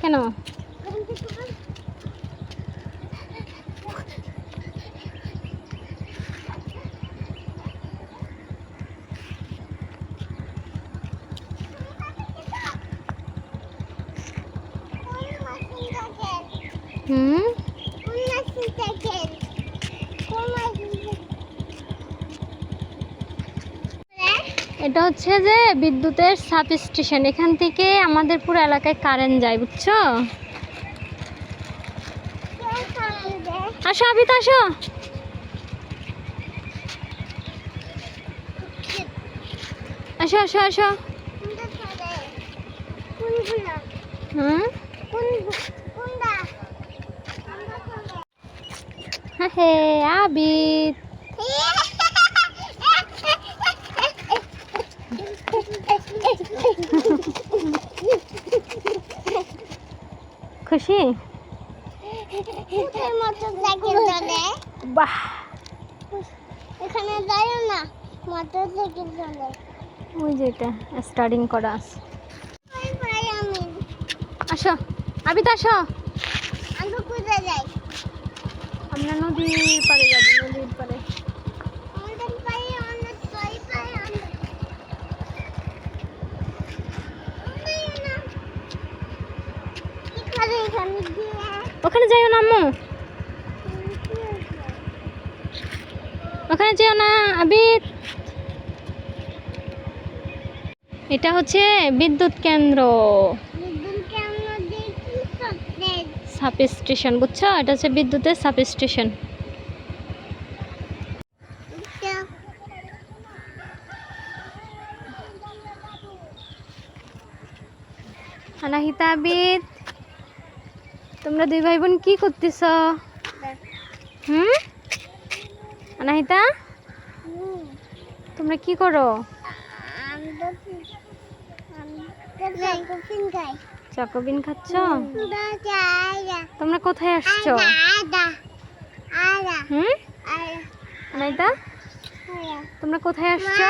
কেন? হুম? এটা হচ্ছে যে বিদ্যুতের সাব স্টেশন এখান থেকে আমাদের পুরো এলাকায় কারেন্ট যায়, বুঝছ? আসো আবিত, আসো। আসো আসো আসো। হ্যাঁ আবিত। খুশি? মোটরসাইকেল চলে বাহ। এখানে যাইও না মোটরসাইকেল চলে ওই যে এটা স্টার্টিং করা আছে। আসো যাই? আমরা নদীর পাড়ে যাব নদীর পাড়ে আমাদের পাই অনেক সই পাই অনেক কি করে এখানে দিয়ে ওখানে যাইও না, আম্মু। ওখানে যেও না আবিদ এটা হচ্ছে বিদ্যুৎ কেন্দ্র। সাব স্টেশন বুঝছ? এটা হচ্ছে বিদ্যুতের সাব স্টেশন আনাহিতা আবিদ তোমরা দুই ভাই বোন কি করতেছ? হুম? আনাহিতা তোমরা কি করো? চকোবিন খাচ্ছ? তোমরা কোথায় আসছো? হুম? আদা তোমরা কোথায় আসছো?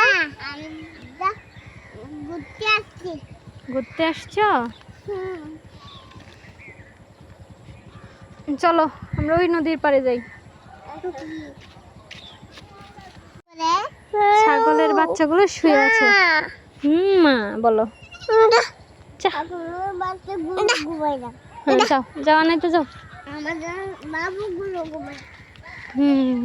ঘুরতে আসছি? চলো আমরা ওই নদীর পাড়ে যাই। ছাগলের বাচ্চাগুলো শুয়ে আছে। হুম মা বলো। যাও যাওয়া নাই হ্যাঁ, যাও। হুম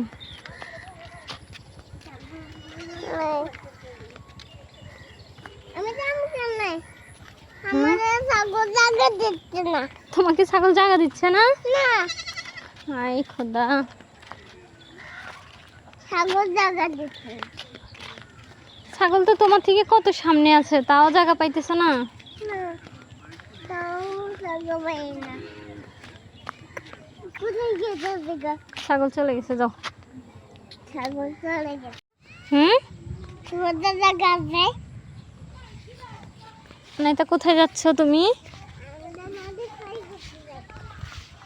আমি জানি কেন আমাদের ছাগল জায়গা দিচ্ছে না। তোমাকে ছাগল জায়গা দিচ্ছে না? না। আই খোদা। ছাগল জায়গা দিচ্ছে ছাগল তো তোমার থেকে কত সামনে আছে তাও জায়গা পাইতেছে না? ছাগল চলে গেছে যাও। ছাগল চলে গেছে। হুম? তোমাদের জায়গা আছে? নাইতা কোথায় যাচ্ছ তুমি আমাদের নদী খাই গেছে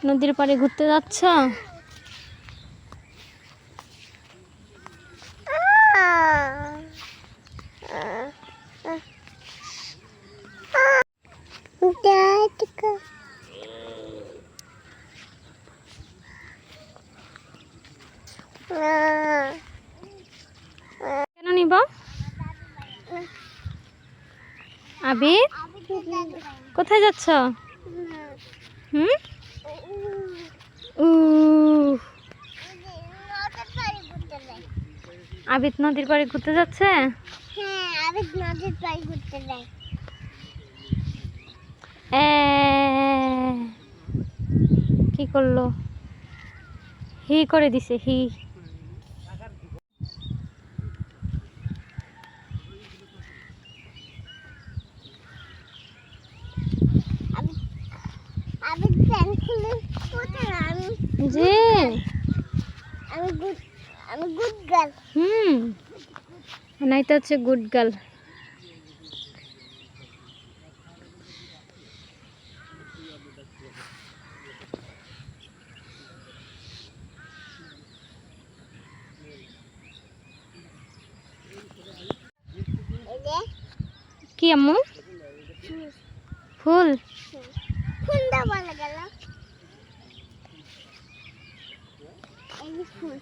নদীর পাড়ে ঘুরতে যাচ্ছ? কেন নিব? আবি কোথায় যাচ্ছ? হুম? আবিদ নদীর পাড়ে ঘুরতে যাচ্ছে? হ্যাঁ আমি নদীর পাড়ে ঘুরতে কি করল? হি করে দিছে হি। জি। আমি আমি গুড গার্ল হুম। হচ্ছে গুড গার্ল কি আম্মু? ফুল। ফুলটা বলে গেল এই ফুল।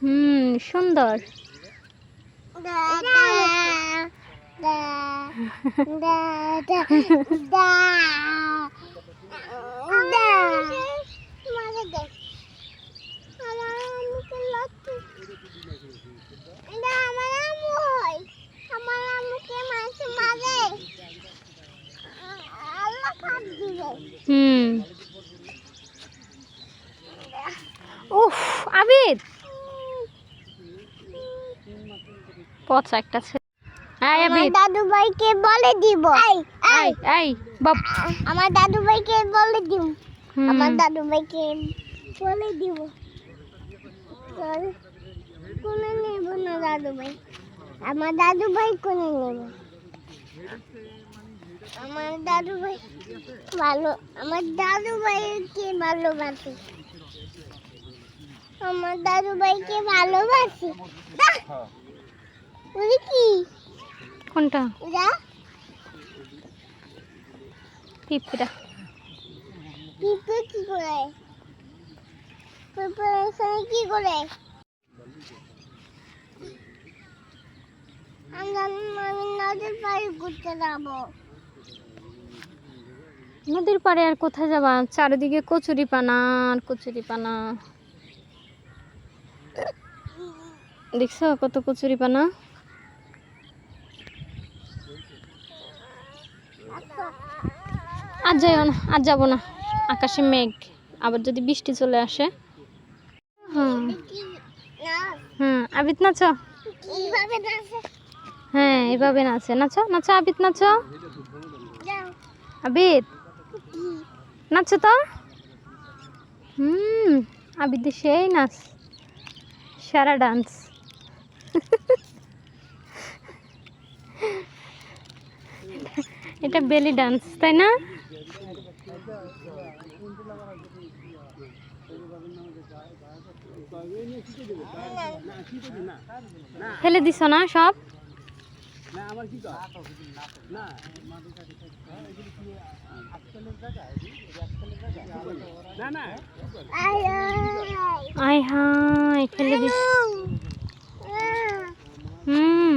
হুম সুন্দর। দাদা দাদা দাদা পচা একটা ছেলে আয় আমার দাদু ভাইকে বলে দিব। বাপ। আমার দাদু ভাইকে বলে দিব আমার দাদু ভাইকে বলে দিব। চল কোনে নেব না দাদু ভাই আমার দাদু ভাই কোনে নেব? আমার দাদু ভাই ভালো আমার দাদু ভাইকে ভালোবাসি। আমার দাদু ভাইকে ভালোবাসি! ওরে কি? কোনটা? পিঁপড়া পিঁপড়ে কি করে? পিঁপড়ে এখানে কি করে? আমি নদীর পাড়ে ঘুরতে যাব। নদীর পাড়ে আর কোথায় যাবা? চারিদিকে কচুরি পানা আর কচুরি পানা দেখছ কত কচুরি পানা আজ যাইও না, আর যাব না। আকাশে মেঘ, আবার যদি বৃষ্টি চলে আসে। হুম। হুম, আবিদ নাচ? হ্যাঁ এভাবে নাচে। নাচো নাচো, আবিদ নাচো। আবিদ, নাচো তো? হুম, আবিদ সেই নাচ। সারা ডান্স। এটা বেলি ডান্স, তাই না? ফেলে দিছ না সব? আয় হুম।